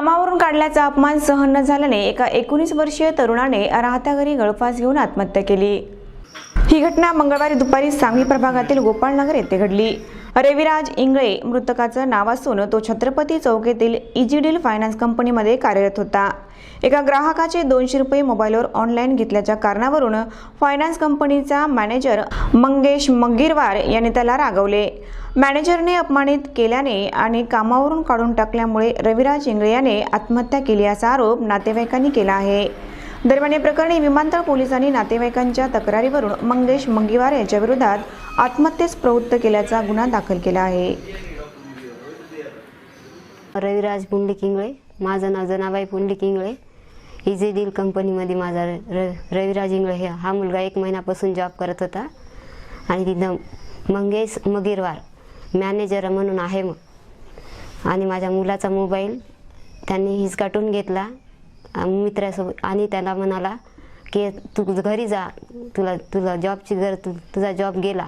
कामावरून काढल्याचा अपमान सहन न झाल्याने एका एकोणीस वर्षीय तरुणाने राहत्या घरी गळफास घेऊन आत्महत्या केली. ही घटना मंगळवारी दुपारी सांगली प्रभागातील गोपाळनगर येथे घडली. रविराज इंगळे मृतकाचं नाव असून तो छत्रपती चौक येथील इजीडील फायनान्स कंपनीमध्ये कार्यरत होता. एका ग्राहकाचे दोनशे रुपये मोबाईलवर ऑनलाईन घेतल्याच्या कारणावरून फायनान्स कंपनीचा मॅनेजर मंगेश मंगीरवार याने त्याला रागवले. मॅनेजरने अपमानित केल्याने आणि कामावरून काढून टाकल्यामुळे रविराज इंगळे याने आत्महत्या केली असा आरोप नातेवाईकांनी केला आहे. दरम्यान या प्रकरणी विमानतळ पोलिसांनी नातेवाईकांच्या तक्रारीवरून मंगेश मंगीवार याच्या विरोधात आत्महत्येस प्रवृत्त केल्याचा गुन्हा दाखल केला आहे. रविराज पुंडलिक इंगळे माझं नाव जनाबाई पुंडलिक इंगळे. इझी डील कंपनीमध्ये माझा र रविराज इंगळे हे हा मुलगा एक महिन्यापासून जॉब करत होता. आणि तिथं मंगेश मगिरवार मॅनेजर म्हणून आहे मग. आणि माझ्या मुलाचा मोबाईल त्यांनी हिसकाटून घेतला. मित्रासोबत आणि त्याला म्हणाला की तू घरी जा. तुला तुला जॉबची गर तु तुझा जॉब गेला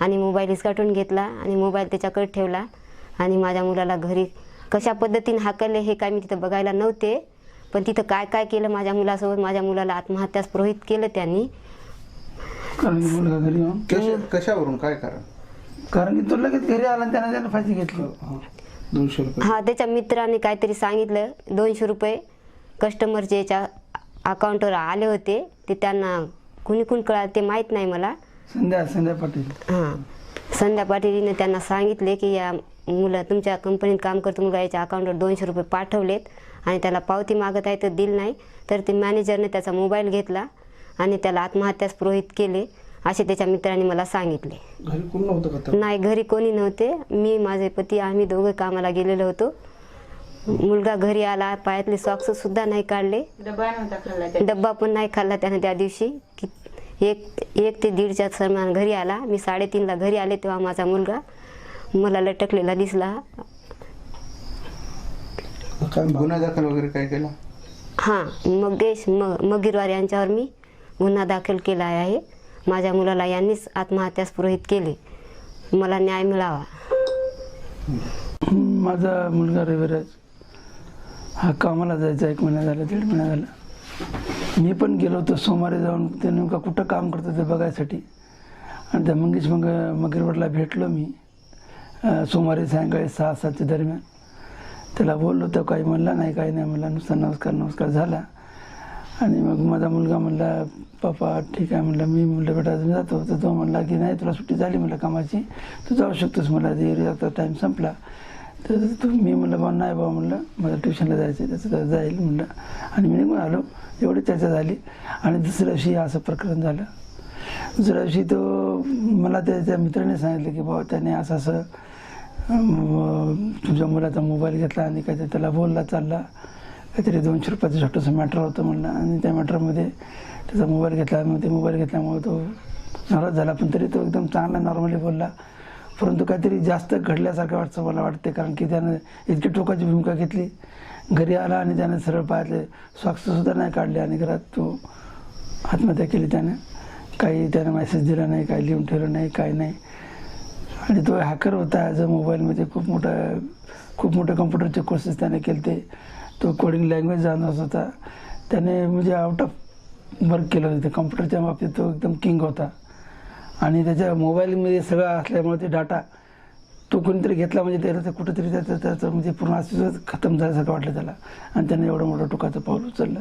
आणि मोबाईल हिसकाटून घेतला आणि मोबाईल त्याच्याकडे ठेवला आणि माझ्या मुलाला घरी कशा पद्धतीने हाकलले हे काय मी तिथं बघायला नव्हते. पण तिथं काय काय केलं माझ्या मुलासोबत? माझ्या मुलाला आत्महत्यास प्रोहित केलं त्यांनी. कशावरून? काय कारण? कारण की तो लगेच घरी आला आणि त्याने त्याने फाशी घेतली. हा त्याच्या मित्राने काहीतरी सांगितलं. दोनशे रुपये. कस्टमरचे याच्या अकाउंटवर आले होते ते त्यांना कुणी कुणी कळालं ते माहीत नाही मला. संध्या संध्या पाटील. हां. संध्या पाटीलने त्यांना सांगितले की या मुलं तुमच्या कंपनीत काम करतो मुलगा याच्या अकाउंटवर दोनशे रुपये पाठवलेत आणि त्याला पावती मागत आहे तर दिली नाही. तर ते मॅनेजरने त्याचा मोबाईल घेतला आणि त्याला आत्महत्यास प्रोहित केले असे त्याच्या मित्रांनी मला सांगितले. घरी कोण नव्हतं का तेव्हा? नाही घरी कोणी नव्हते. मी माझे पती आम्ही दोघे कामाला गेलेलो होतो. मुलगा घरी आला पायातले सॉक्स सुद्धा नाही काढले. डब्बा पण नाही खाल्ला त्याने त्या दिवशी. की एक एक ते दीडच्या दरम्यान घरी आला. मी साडेतीनला घरी आले तेव्हा माझा मुलगा मला लटकलेला दिसला. गुन्हा दाखल वगैरे काय केला? हां मगेश म मगिरवार यांच्यावर मी गुन्हा दाखल केला आहे. माझ्या मुलाला यांनीच आत्महत्यास पुरोहित केले. मला न्याय मिळावा. माझा मुलगा रविराज. हा कामाला जायचा एक महिना झाला दीड महिना झाला. मी पण गेलो होतो सोमवारी जाऊन ते नेमका कुठं काम करतो ते बघायसाठी. आणि त्या मंगेश मग मगिरवडला भेटलो मी सोमवारी सायंकाळी सहा सातच्या दरम्यान. त्याला बोललो तर काही म्हणला नाही काही नाही म्हणला नुसता नमस्कार नमस्कार झाला. आणि मग माझा मुलगा म्हणला पप्पा ठीक आहे म्हणलं मी म्हणलं बेटा अजून जातो. तर तो म्हणला की नाही तुला सुट्टी झाली म्हणलं कामाची तू जाऊ शकतोस मला एरियाचा टाईम संपला. तर तू मी म्हणलं बा नाही बा म्हणलं मला ट्युशनला जायचं त्याचं जाईल म्हणलं. आणि मी निघून आलो. एवढी चर्चा झाली. आणि दुसऱ्या दिवशी असं प्रकरण झालं. दुसऱ्या दिवशी तो मला त्याच्या मित्राने सांगितलं की बाबा त्याने असं असं तुझ्या मुलाचा मोबाईल घेतला आणि काहीतरी त्याला बोलला चालला. काहीतरी दोनशे रुपयाचं छोटंसं मॅटर होतं म्हणलं. आणि त्या मॅटरमध्ये त्याचा मोबाईल घेतला. मग ते मोबाईल घेतल्यामुळे तो नाराज झाला. पण तरी तो एकदम चांगला नॉर्मली बोलला. परंतु काहीतरी जास्त घडल्यासारखं वाटतं मला वाटते कारण की त्यानं इतकी टोकाची भूमिका घेतली. घरी आला आणि त्याने सरळ पायातले सुद्धा नाही काढले आणि घरात तो आत्महत्या केली त्यानं. काही त्यानं मेसेज दिला नाही काही लिहून ठेवलं नाही काही नाही. आणि तो हॅकर होता ॲज अ मोबाईलमध्ये खूप मोठा खूप मोठे कम्प्युटरचे कोर्सेस त्याने केले ते तो कोडिंग लँग्वेज जाणत होता. त्याने म्हणजे आउट ऑफ वर्क केलं होतं. कम्प्युटरच्या बाबतीत तो एकदम किंग होता. आणि त्याच्या मोबाईलमध्ये सगळं असल्यामुळे ते डाटा तो कोणीतरी घेतला म्हणजे त्याला ते कुठेतरी त्याचं त्याचं म्हणजे पूर्ण अस्तित्व खतम झाल्यासारखं वाटलं त्याला. आणि त्याने एवढं मोठं टोकाचं पाऊल उचललं.